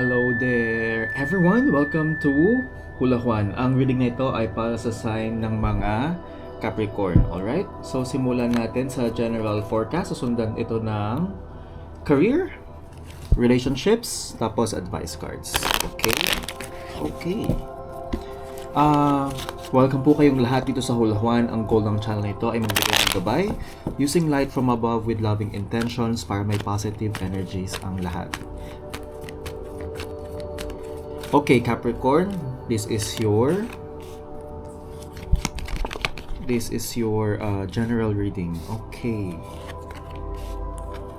Hello there, everyone! Welcome to Hula Juan. Ang reading na ito ay para sa sign ng mga Capricorn. Alright? So, simulan natin sa general forecast. Susundan ito ng career, relationships, tapos advice cards. Okay? Okay. Ah, welcome po kayong lahat dito sa Hula Juan. Ang goal ng channel na ito ay magbigay ng gabay using light from above with loving intentions para may positive energies ang lahat. Okay, Capricorn, this is your this is your uh, general reading. Okay.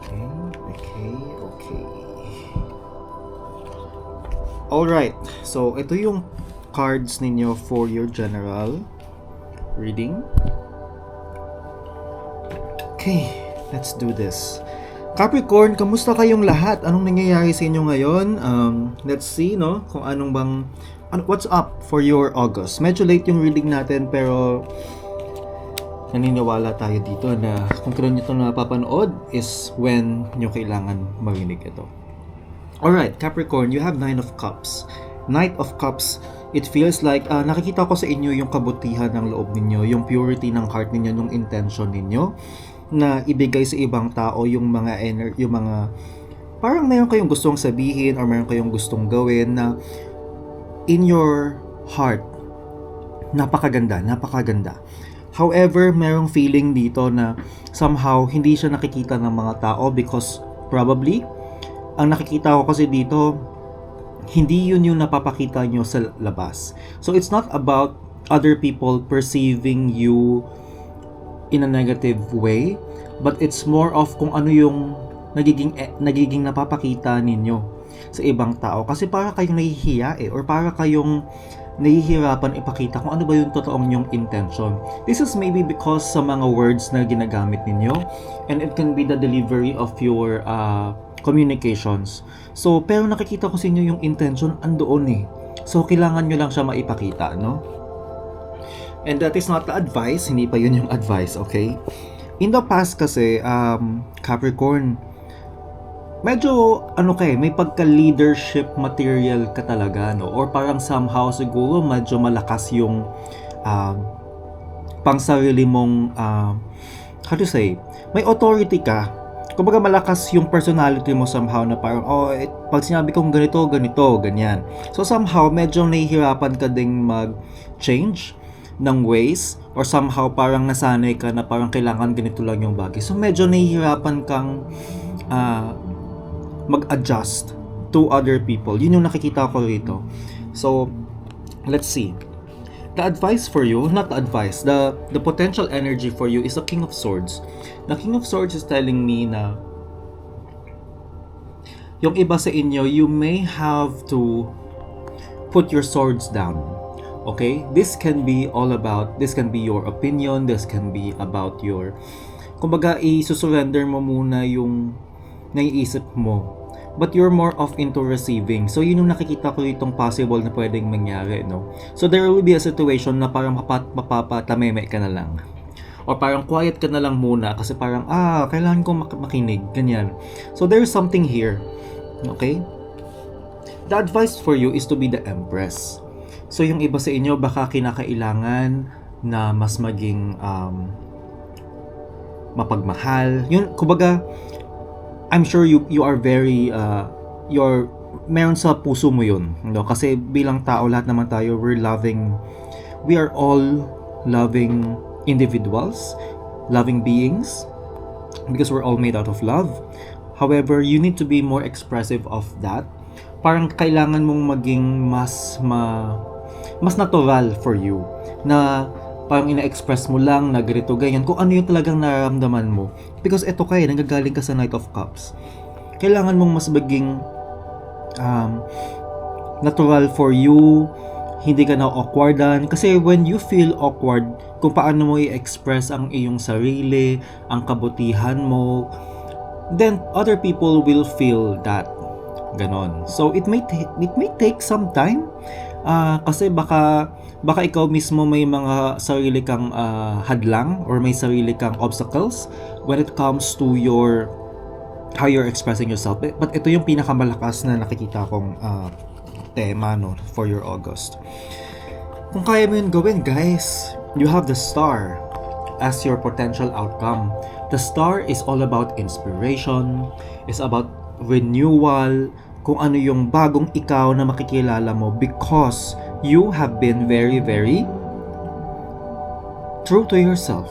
Okay, okay, okay. All right. So, ito yung cards ninyo for your general reading. Okay, let's do this. Capricorn, kamusta kayong lahat? Anong nangyayari sa inyo ngayon? Um, let's see, no? Kung anong bang... Ano, what's up for your August? Medyo late yung reading natin, pero naniniwala tayo dito na kung kailan nyo ito napapanood is when nyo kailangan marinig ito. Alright, Capricorn, you have Nine of Cups. Knight of Cups, it feels like ah, nakikita ko sa inyo yung kabutihan ng loob ninyo, yung purity ng heart ninyo, yung intention ninyo na ibigay sa ibang tao yung mga ener- yung mga parang mayroon kayong gustong sabihin or mayroon kayong gustong gawin na in your heart napakaganda, napakaganda. However, mayroong feeling dito na somehow hindi siya nakikita ng mga tao because probably ang nakikita ko kasi dito hindi yun yung napapakita nyo sa labas. So it's not about other people perceiving you in a negative way, but it's more of kung ano yung nagiging eh, nagiging napapakita ninyo sa ibang tao kasi para kayong nahihiya eh or para kayong nahihirapan ipakita kung ano ba yung totoong yung intention. This is maybe because sa mga words na ginagamit ninyo and it can be the delivery of your uh, communications. So, pero nakikita ko sa inyo yung intention andoon eh. So, kailangan nyo lang siya maipakita, no? And that is not the advice, hindi pa yun yung advice, okay? In the past kasi, um, Capricorn, medyo, ano kay, may pagka-leadership material ka talaga, no? Or parang somehow siguro medyo malakas yung um, pang sarili mong, um, how to say, may authority ka. Kumbaga malakas yung personality mo somehow na parang, oh, eh, pag sinabi kong ganito, ganito, ganyan. So somehow, medyo nahihirapan ka ding mag-change ng ways or somehow parang nasanay ka na parang kailangan ganito lang yung bagay. So medyo nahihirapan kang ah, mag-adjust to other people. Yun yung nakikita ko rito. So, let's see. The advice for you, not the advice, the the potential energy for you is the King of Swords. The King of Swords is telling me na yung iba sa inyo, you may have to put your swords down. Okay? This can be all about, this can be your opinion, this can be about your, kumbaga, i-surrender mo muna yung naiisip mo. But you're more of into receiving. So, yun yung nakikita ko itong possible na pwedeng mangyari, no? So, there will be a situation na parang mapat, mapapatameme ka na lang. Or parang quiet ka na lang muna kasi parang, ah, kailangan kong mak- makinig, ganyan. So, there's something here. Okay? The advice for you is to be the empress. So yung iba sa inyo baka kinakailangan na mas maging um, mapagmahal. Yun, kumbaga, I'm sure you you are very uh, you're meron sa puso mo yun. No? Kasi bilang tao, lahat naman tayo, we're loving, we are all loving individuals, loving beings, because we're all made out of love. However, you need to be more expressive of that. Parang kailangan mong maging mas ma mas natural for you na parang ina-express mo lang na ganito ganyan kung ano yung talagang nararamdaman mo. Because eto kaya nanggagaling ka sa Knight of Cups. Kailangan mong mas maging um, natural for you hindi ka na awkwardan kasi when you feel awkward kung paano mo i-express ang iyong sarili ang kabutihan mo then other people will feel that. Ganon. So it may it may take some time Ah, kasi baka baka ikaw mismo may mga sarili kang ah, hadlang or may sarili kang obstacles when it comes to your how you're expressing yourself. But, ito yung pinakamalakas na nakikita kong ah, tema no, for your August. Kung kaya mo yun gawin, guys, you have the star as your potential outcome. The star is all about inspiration, is about renewal, kung ano yung bagong ikaw na makikilala mo because you have been very, very true to yourself.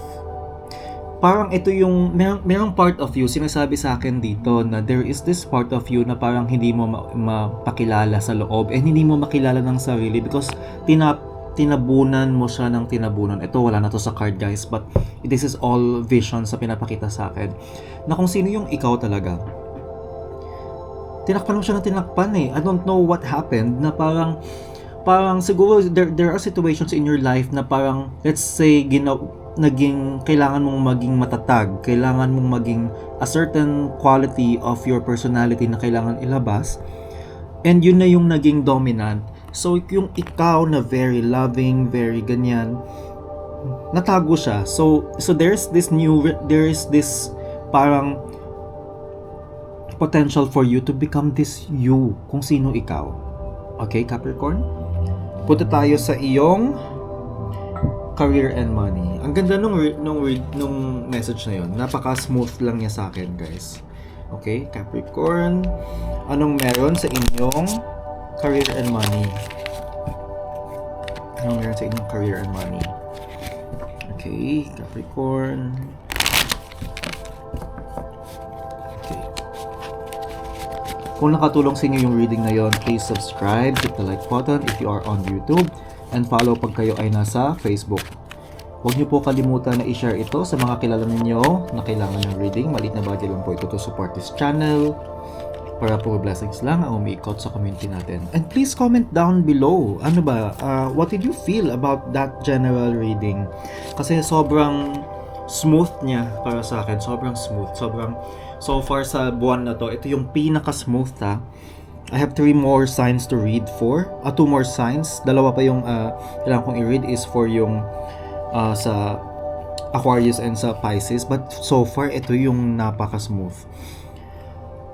Parang ito yung, merong, merong part of you, sinasabi sa akin dito na there is this part of you na parang hindi mo ma- mapakilala sa loob and hindi mo makilala ng sarili because tinap tinabunan mo siya ng tinabunan. Ito, wala na to sa card guys, but this is all vision sa pinapakita sa akin. Na kung sino yung ikaw talaga. Tinakpan mo siya ng tinakpan eh. I don't know what happened na parang parang siguro there, there are situations in your life na parang let's say ginaw naging kailangan mong maging matatag, kailangan mong maging a certain quality of your personality na kailangan ilabas. And yun na yung naging dominant. So yung ikaw na very loving, very ganyan, natago siya. So so there's this new there is this parang potential for you to become this you, kung sino ikaw. Okay, Capricorn? Punta tayo sa iyong career and money. Ang ganda nung nung nung message na yon. Napaka-smooth lang niya sa akin, guys. Okay, Capricorn, anong meron sa inyong career and money? Anong meron sa inyong career and money? Okay, Capricorn. Kung nakatulong sa inyo yung reading na yon, please subscribe, hit the like button if you are on YouTube, and follow pag kayo ay nasa Facebook. Huwag niyo po kalimutan na i-share ito sa mga kilala ninyo na kailangan ng reading. Malit na bagay lang po ito to support this channel para po blessings lang ang umiikot sa community natin. And please comment down below. Ano ba? uh, what did you feel about that general reading? Kasi sobrang smooth niya para sa akin. Sobrang smooth. Sobrang so far sa buwan na to, ito yung pinaka-smooth ha. I have three more signs to read for. Ah, two more signs. Dalawa pa yung uh, kailangan kong i-read is for yung uh, sa Aquarius and sa Pisces. But so far, ito yung napaka-smooth.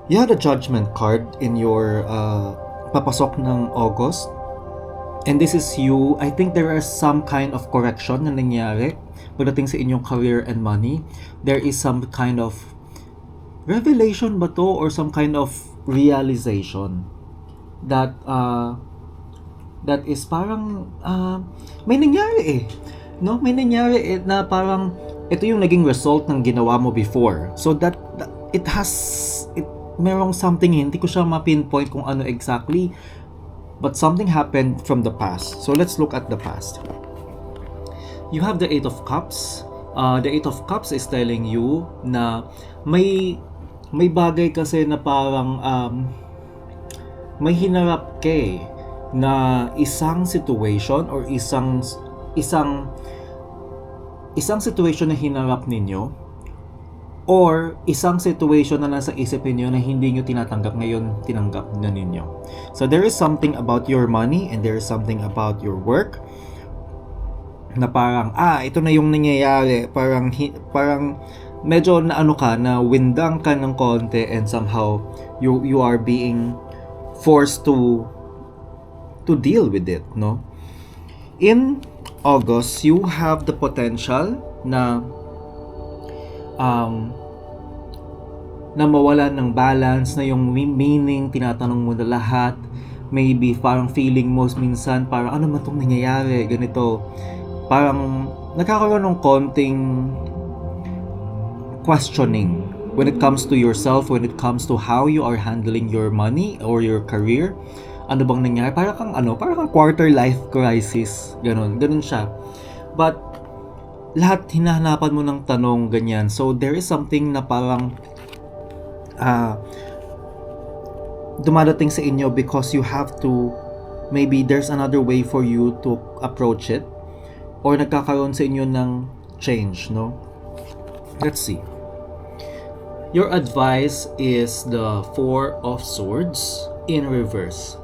You had a judgment card in your uh, papasok ng August. And this is you. I think there is some kind of correction na nangyari pagdating sa inyong career and money. There is some kind of revelation ba to or some kind of realization that uh, that is parang uh, may nangyari eh no? May nangyari eh, na parang ito yung naging result ng ginawa mo before. So that, that it has it merong something hindi ko siya ma-pinpoint kung ano exactly but something happened from the past. So let's look at the past you have the eight of cups uh, the eight of cups is telling you na may may bagay kasi na parang um, may hinarap ka eh, na isang situation or isang isang isang situation na hinarap ninyo or isang situation na nasa isip niyo na hindi nyo tinatanggap ngayon tinanggap na ninyo. So there is something about your money and there is something about your work na parang ah ito na yung nangyayari. Parang parang medyo na ano ka na windang ka ng konti and somehow you you are being forced to to deal with it no? In August you have the potential na um na mawalan ng balance na yung meaning tinatanong mo na lahat. Maybe parang feeling mo minsan parang ano man tong nangyayari? Ganito parang nagkakaroon ng konting questioning when it comes to yourself, when it comes to how you are handling your money or your career. Ano bang nangyari? Para kang ano, para kang quarter life crisis. Ganon, ganon siya. But lahat hinahanapan mo ng tanong ganyan. So there is something na parang ah dumadating sa inyo because you have to maybe there's another way for you to approach it or nagkakaroon sa inyo ng change, no? Let's see. Your advice is the Four of Swords in reverse.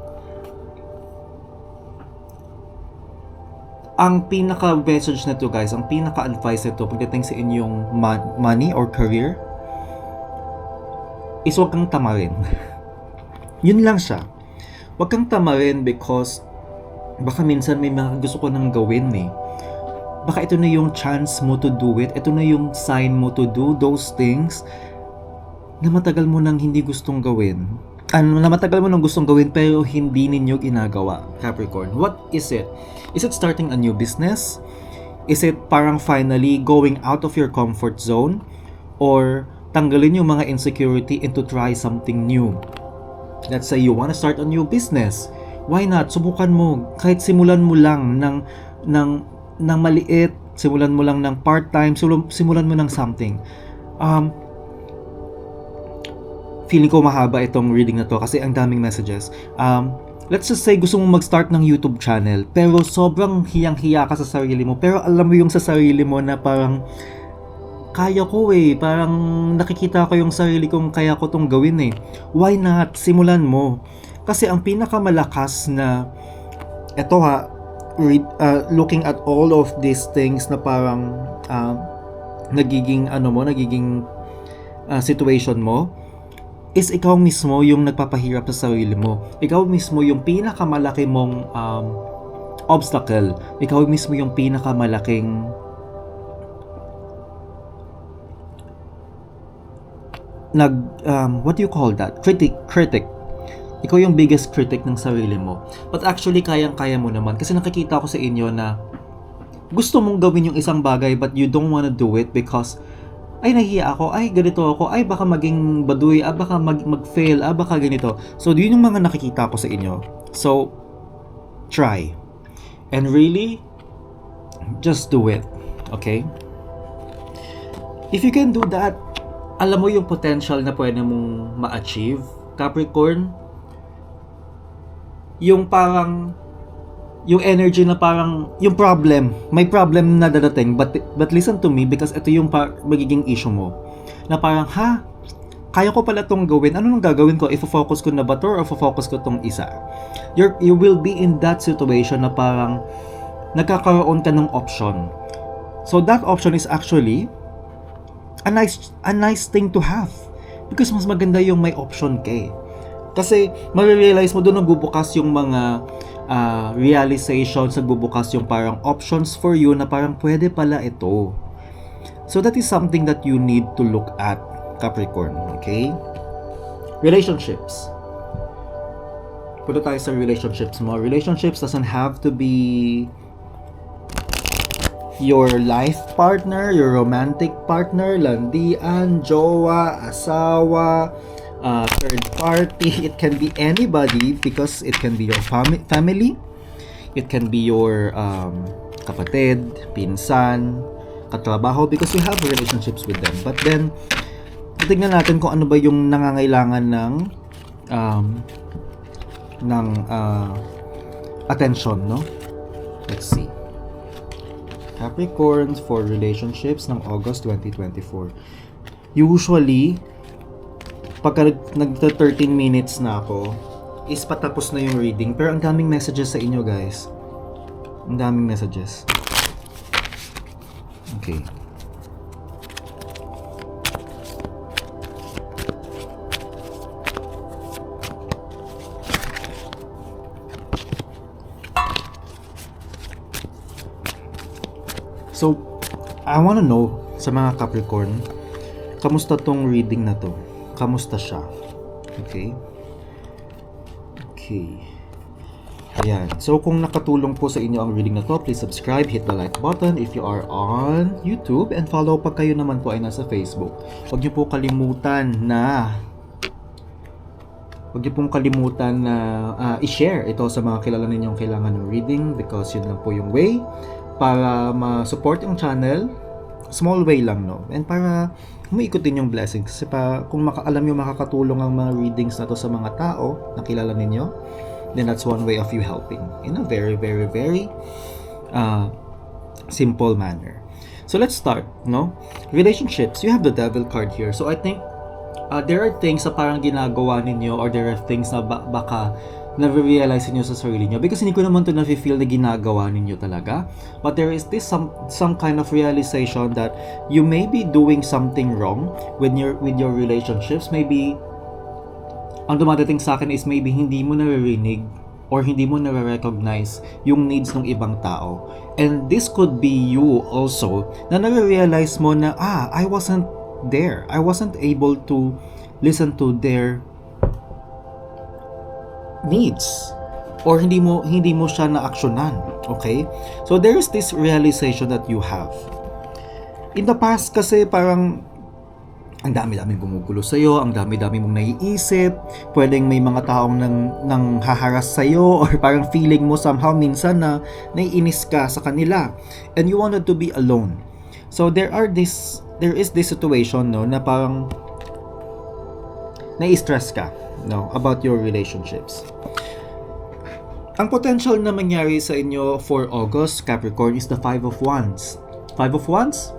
Ang pinaka-message nito guys, ang pinaka-advice nito pagdating sa inyong mon- money or career, is huwag kang tamarin. Yun lang siya. Huwag kang tamarin because baka minsan may mga gusto ko nang gawin eh. Baka ito na yung chance mo to do it. Ito na yung sign mo to do those things na matagal mo nang hindi gustong gawin. Ano, na matagal mo nang gustong gawin pero hindi ninyo ginagawa, Capricorn. What is it? Is it starting a new business? Is it parang finally going out of your comfort zone? Or tanggalin yung mga insecurity and to try something new? Let's say you want to start a new business. Why not? Subukan mo. Kahit simulan mo lang ng, ng, ng maliit, simulan mo lang ng part-time, simulan, mo ng something. Um, feeling ko mahaba itong reading na to kasi ang daming messages. Um, let's just say gusto mo mag-start ng YouTube channel pero sobrang hiyang-hiya ka sa sarili mo pero alam mo yung sa sarili mo na parang kaya ko eh, parang nakikita ko yung sarili kong kaya ko tong gawin eh. Why not? Simulan mo. Kasi ang pinakamalakas na eto ha, read, uh, looking at all of these things na parang uh, nagiging ano mo, nagiging uh, situation mo, is ikaw mismo yung nagpapahirap sa sarili mo. Ikaw mismo yung pinakamalaki mong um, obstacle. Ikaw mismo yung pinakamalaking nag um, what do you call that? Critic, critic. Ikaw yung biggest critic ng sarili mo. But actually kayang-kaya mo naman kasi nakikita ko sa inyo na gusto mong gawin yung isang bagay but you don't wanna do it because ay nahiya ako, ay ganito ako, ay baka maging baduy, ah baka mag, mag-fail, ah baka ganito. So, yun yung mga nakikita ko sa inyo. So, try. And really, just do it. Okay? If you can do that, alam mo yung potential na pwede mong ma-achieve, Capricorn, yung parang yung energy na parang yung problem may problem na dadating but but listen to me because ito yung pa, magiging issue mo. Na parang ha? Kaya ko pala tong gawin. Ano nang gagawin ko? If focus ko na ba to or focus ko tong isa? You're, you will be in that situation na parang nagkakaroon ka ng option. So that option is actually a nice a nice thing to have. Because mas maganda yung may option ka eh. Kasi marirealize mo doon nagbubukas yung mga uh, realizations, nagbubukas yung parang options for you na parang pwede pala ito. So that is something that you need to look at, Capricorn, okay? Relationships. Punta tayo sa relationships mo. Relationships doesn't have to be your life partner, your romantic partner, landian, jowa, asawa, uh, third party. It can be anybody because it can be your fami- family. It can be your um, kapatid, pinsan, katrabaho because you have relationships with them. But then, tignan natin kung ano ba yung nangangailangan ng um, ng uh, attention, no? Let's see. Capricorns for relationships ng August 2024. Usually, pagka nagta 13 minutes na ako, is patapos na yung reading. Pero ang daming messages sa inyo guys. Ang daming messages. Okay. So, I wanna know sa mga Capricorn, kamusta tong reading na to? Kamusta siya. Okay? Okay. Ayan. So, kung nakatulong po sa inyo ang reading na to, please subscribe, hit the like button if you are on YouTube, and follow pag kayo naman po ay nasa Facebook. Huwag niyo po kalimutan na Huwag niyo pong kalimutan na uh, i-share ito sa mga kilala ninyong kailangan ng reading because yun lang po yung way para ma-support yung channel. Small way lang, no? And para umiikot din yung blessings. Kasi pa, kung makaalam nyo makakatulong ang mga readings na to sa mga tao na kilala ninyo, then that's one way of you helping in a very, very, very uh, simple manner. So let's start, no? Relationships, you have the devil card here. So I think uh, there are things na parang ginagawa ninyo or there are things na ba- baka na-realize niyo sa sarili niyo because hindi ko naman to na-feel na ginagawa ninyo talaga but there is this some some kind of realization that you may be doing something wrong with your with your relationships maybe ang dumadating sa akin is maybe hindi mo naririnig or hindi mo nare-recognize yung needs ng ibang tao. And this could be you also na nare-realize mo na, ah, I wasn't there. I wasn't able to listen to their needs or hindi mo hindi mo siya na-aksyonan okay? So there is this realization that you have. In the past kasi parang ang dami-daming gumugulo sa iyo, ang dami-dami mong naiisip, pwedeng may mga taong nang, nang haharas sa iyo or parang feeling mo somehow minsan na naiinis ka sa kanila and you wanted to be alone. So there are this there is this situation no na parang nai-stress ka no about your relationships. Ang potential na mangyari sa inyo for August, Capricorn, is the Five of Wands. Five of Wands?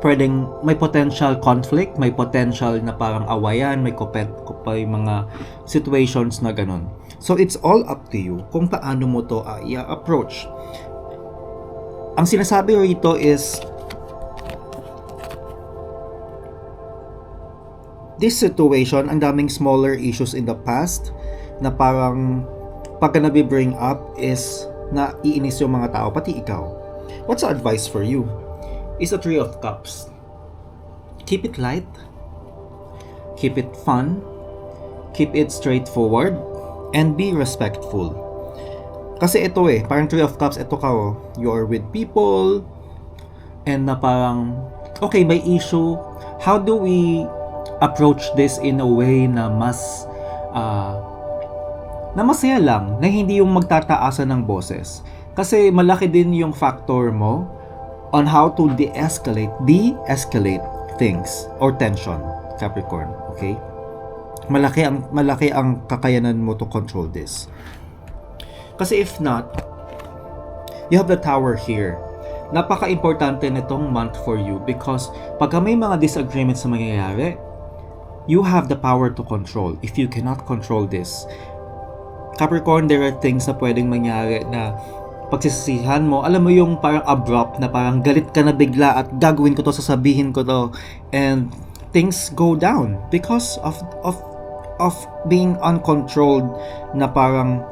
Pwedeng may potential conflict, may potential na parang awayan, may kopet, may mga situations na ganun. So it's all up to you kung paano mo to uh, i-approach. Ang sinasabi rito is this situation, ang daming smaller issues in the past na parang pagka nabi-bring up is na iinis yung mga tao, pati ikaw. What's the advice for you? Is a Three of Cups. Keep it light. Keep it fun. Keep it straightforward. And be respectful. Kasi ito eh, parang Three of Cups, ito ka oh. You are with people. And na parang, okay, may issue. How do we approach this in a way na mas uh, na masaya lang na hindi yung magtataasan ng boses. Kasi malaki din yung factor mo on how to de-escalate, de-escalate things or tension, Capricorn, okay? Malaki ang malaki ang kakayanan mo to control this. Kasi if not, you have the tower here. Napaka-importante nitong month for you because pag may mga disagreements na mangyayari, you have the power to control. If you cannot control this, Capricorn, there are things na pwedeng mangyari na pagsisisihan mo, alam mo yung parang abrupt na parang galit ka na bigla at gagawin ko to, sasabihin ko to, and things go down because of of of being uncontrolled na parang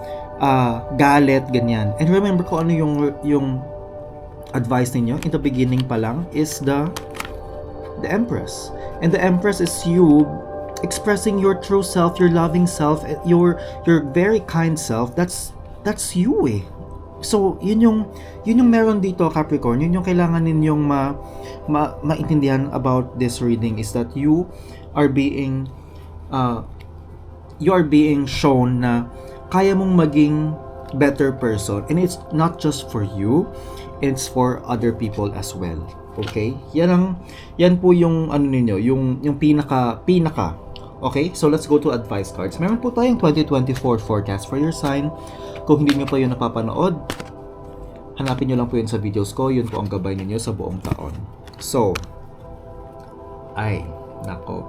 uh, galit ganyan. And remember ko ano yung yung advice ninyo in the beginning pa lang is the the Empress. And the Empress is you expressing your true self, your loving self, your your very kind self. That's that's you eh. So, yun yung yun yung meron dito Capricorn. Yun yung kailangan ninyong ma, ma maintindihan about this reading is that you are being uh, you are being shown na kaya mong maging better person and it's not just for you it's for other people as well okay yan ang yan po yung ano ninyo yung yung pinaka pinaka Okay, so let's go to advice cards. Meron po tayong 2024 forecast for your sign. Kung hindi nyo pa yun napapanood, hanapin nyo lang po yun sa videos ko. Yun po ang gabay ninyo sa buong taon. So, ay, nako.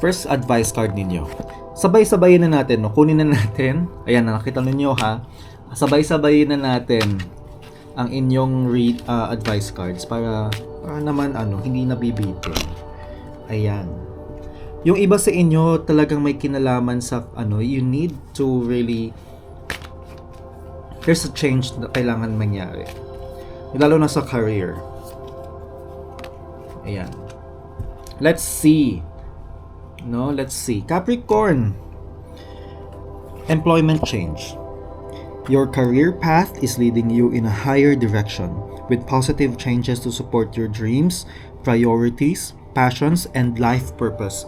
First advice card ninyo. Sabay-sabayin na natin, no? kunin na natin. Ayan, nakita ninyo ha. Sabay-sabayin na natin ang inyong read uh, advice cards para, para naman ano, hindi nabibitin. Ayan yung iba sa inyo talagang may kinalaman sa ano, you need to really there's a change na kailangan mangyari. Lalo na sa career. Ayan. Let's see. No, let's see. Capricorn. Employment change. Your career path is leading you in a higher direction with positive changes to support your dreams, priorities, passions, and life purpose.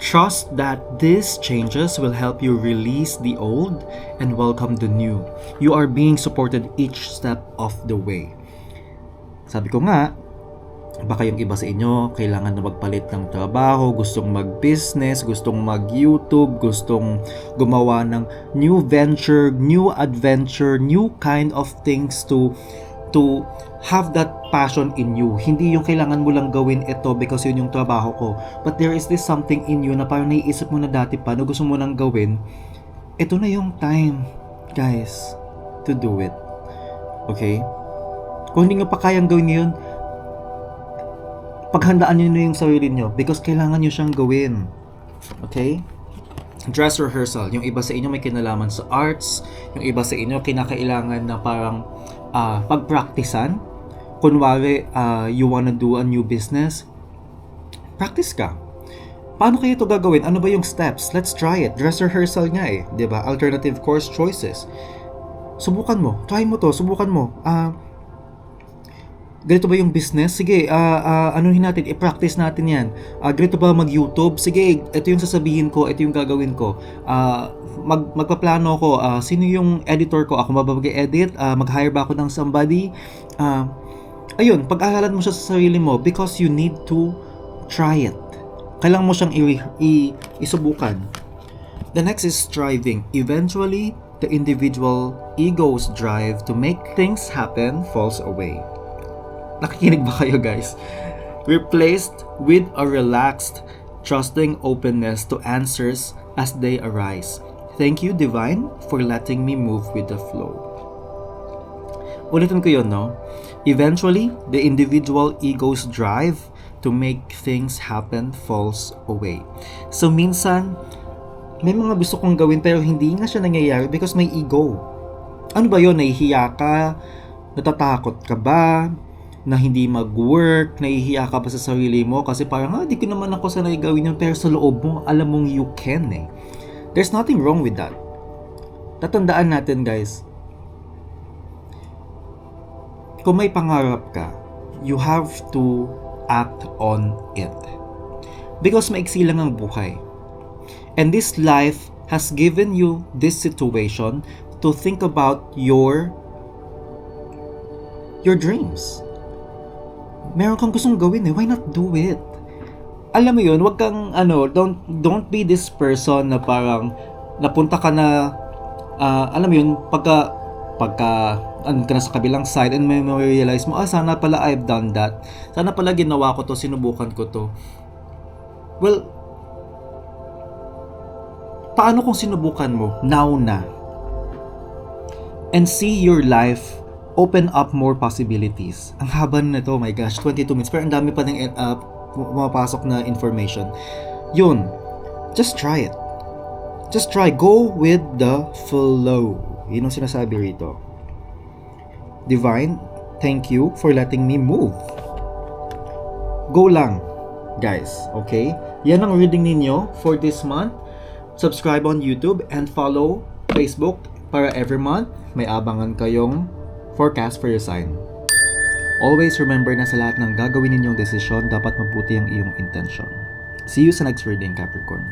Trust that these changes will help you release the old and welcome the new. You are being supported each step of the way. Sabi ko nga, baka yung iba sa inyo kailangan na magpalit ng trabaho, gustong mag-business, gustong mag-YouTube, gustong gumawa ng new venture, new adventure, new kind of things to to have that passion in you. Hindi yung kailangan mo lang gawin ito because yun yung trabaho ko. But there is this something in you na parang naiisip mo na dati pa na gusto mo nang gawin. Ito na yung time, guys, to do it. Okay? Kung hindi nyo pa kayang gawin ngayon, paghandaan nyo na yung sarili nyo because kailangan nyo siyang gawin. Okay? Dress rehearsal. Yung iba sa inyo may kinalaman sa arts, yung iba sa inyo kinakailangan na parang ah, pagpraktisan. Kunwari, ah, you wanna do a new business, practice ka. Paano kaya ito gagawin? Ano ba yung steps? Let's try it. Dress rehearsal nga eh. ba? Alternative course choices. Subukan mo. Try mo to. Subukan mo. Ah, ganito ba yung business? Sige, ah ah, anuhin natin, i-practice natin yan. Ah, ganito ba mag-YouTube? Sige, ito yung sasabihin ko, ito yung gagawin ko. Ah, mag, magpaplano ako, ah, sino yung editor ko? Ako ba mag-edit? Ah, mag-hire ba ako ng somebody? Ah, ayun, pag-aralan mo siya sa sarili mo because you need to try it. Kailangan mo siyang i- i- isubukan. The next is striving. Eventually, the individual ego's drive to make things happen falls away. Nakikinig ba kayo guys? Replaced with a relaxed, trusting openness to answers as they arise. Thank you, Divine, for letting me move with the flow. Ulitin ko yun, no? Eventually, the individual ego's drive to make things happen falls away. So, minsan, may mga gusto kong gawin pero hindi nga siya nangyayari because may ego. Ano ba yun? Nahihiya ka? Natatakot ka ba? Na hindi mag-work? Nahihiya ka ba sa sarili mo? Kasi parang, ah, di ko naman ako sanay gawin yun. Pero sa loob mo, alam mong you can eh. There's nothing wrong with that. Tatandaan natin guys, kung may pangarap ka, you have to act on it. Because maiksi lang ang buhay. And this life has given you this situation to think about your your dreams. Meron kang gustong gawin eh, why not do it? Alam mo yun, wag kang ano, don't don't be this person na parang napunta ka na ah, alam mo yun, pagka pagka ano ka na sa kabilang side and may realize mo, ah, sana pala I've done that. Sana pala ginawa ko to, sinubukan ko to. Well, paano kung sinubukan mo now na? And see your life open up more possibilities. Ang haba nito, oh my gosh, 22 minutes. Pero ang dami pa ng uh, pumapasok na information. Yun, just try it. Just try. Go with the flow. Yun ang sinasabi rito. Divine, thank you for letting me move. Go lang, guys. Okay? Yan ang reading ninyo for this month. Subscribe on YouTube and follow Facebook para every month may abangan kayong forecast for your sign. Always remember na sa lahat ng gagawin ninyong desisyon, dapat mabuti ang iyong intention. See you sa next reading, Capricorn.